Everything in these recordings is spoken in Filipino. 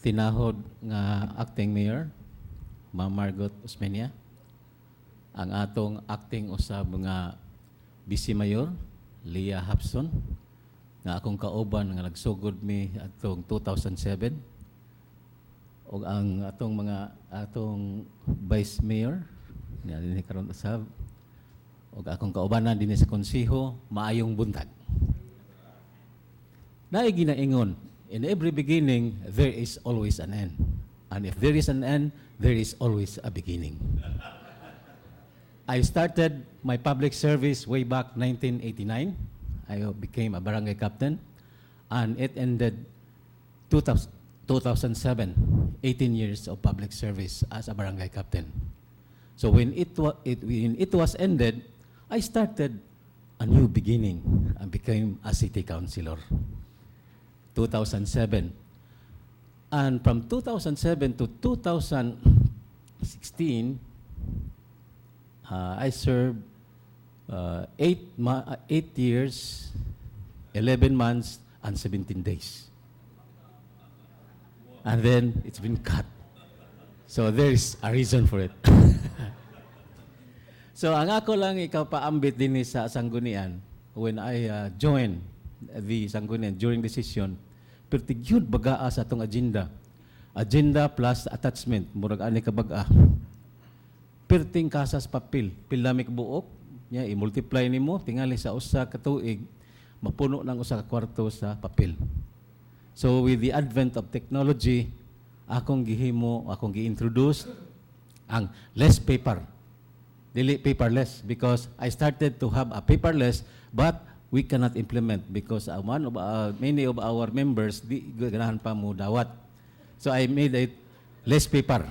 tinahod nga acting mayor, Ma'am Margot Osmeña, ang atong acting usab nga vice mayor, Leah Hapson, nga akong kauban nga nagsugod mi atong 2007 ug ang atong mga atong vice mayor nga dinhi karon usab ug akong kaubanan dinhi sa konseho maayong buntag. Naay ginaingon, in every beginning there is always an end. And if there is an end, there is always a beginning. I started my public service way back 1989. I became a barangay captain and it ended 2000 2007, 18 years of public service as a barangay captain. So when it, wa- it, when it was ended, I started a new beginning and became a city councilor. 2007. And from 2007 to 2016, uh, I served uh, eight, ma- uh, eight years, 11 months, and 17 days. And then it's been cut. So there is a reason for it. so ang ako lang ikaw paambit din sa Sanggunian when I uh, joined the Sanggunian during the session, pero tigyud bagaa sa atong agenda. Agenda plus attachment, murag ani ka baga. Perting kasas papel, pilamik buok, nya i-multiply nimo tingali sa usa ka tuig, mapuno ng usa ka kwarto sa papel. So with the advent of technology, akong gihimo, akong gi-introduce ang less paper. Dili paperless because I started to have a paperless but we cannot implement because uh, one of uh, many of our members di ganahan pa mo dawat. So I made it less paper.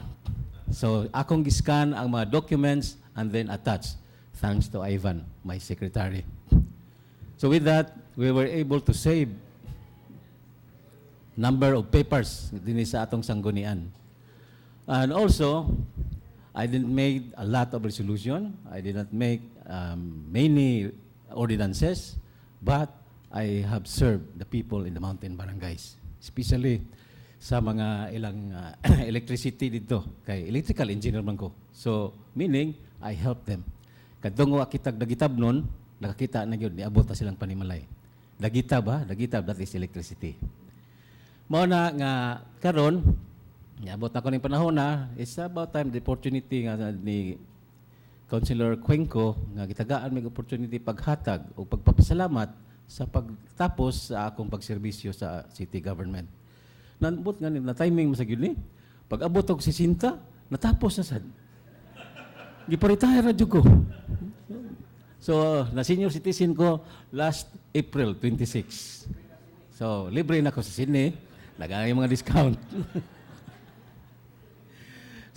So akong giscan ang mga documents and then attach thanks to Ivan, my secretary. So with that, we were able to save number of papers din sa atong sanggunian. And also, I didn't make a lot of resolution. I did not make um, many ordinances, but I have served the people in the mountain barangays, especially sa mga ilang uh, electricity dito kay electrical engineer man ko. So meaning I help them. Kadtong wa kitag dagitab nun, nakakita na gyud niabot na silang panimalay. Dagitab ha, dagitab that is electricity. Mao na nga karon niabot na ko ning panahon na it's about time the opportunity nga ni Councilor Cuenco nga gitagaan mig opportunity paghatag o pagpapasalamat sa pagtapos sa akong pagserbisyo sa city government. Nanbot nga na timing sa ni. Pag abot og 60, natapos na sad. Na jud ko. So, na senior citizen ko last April 26. So, libre na ko sa sine. Nagay mga discount.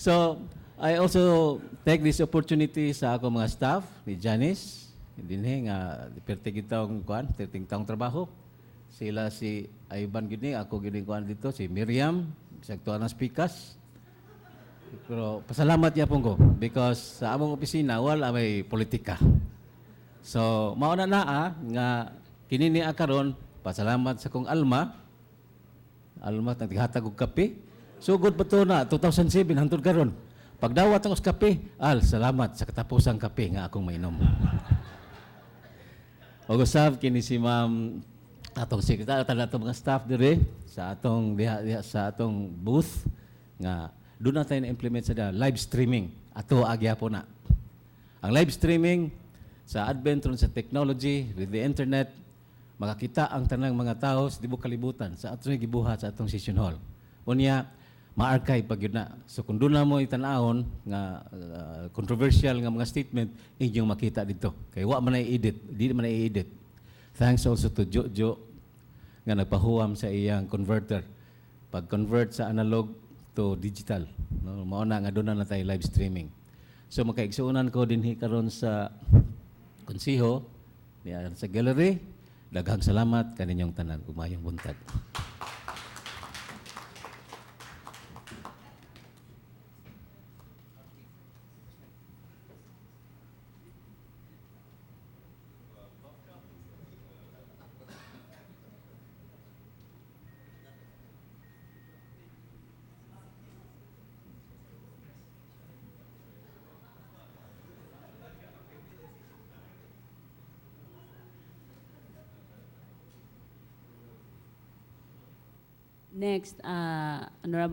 so, I also take this opportunity sa ako mga staff ni Janice. Dinhi nga perti kitang kuan, perting taong trabaho. Sila si Ivan gini, ako gini kuan dito si Miriam, sa aktuan ng speakers. Pero pasalamat niya po ko because sa among opisina wala may politika. So, mao na naa nga kini ni karon pasalamat sa kong alma. Alma naghatag og kape. Sugod pa to na 2007 hangtod karon. Pagdawat ang kape, al salamat sa katapusang kape nga akong mainom. Og usab kini si Ma'am atong sekretary tala atong mga staff dire sa atong diha, diha sa atong booth nga doon na tayo na-implement sa live streaming. Ato agya po na. Ang live streaming sa advent sa technology with the internet makakita ang tanang mga tao sa tibuok kalibutan sa atong gibuhat sa atong session hall. Unya ma-archive pag yun na. So kung doon na mo itanahon nga uh, controversial nga mga statement inyong makita dito. Kay wa man i-edit, di man i-edit. Thanks also to Jojo nga nagpahuwam sa iyang converter. Pag-convert sa analog to digital. No, mao na nga doon na tayo live streaming. So makaigsuunan ko dinhi karon sa konsiho sa gallery. Daghang salamat kaninyong tanan umayong buntag. Next, uh, Honorable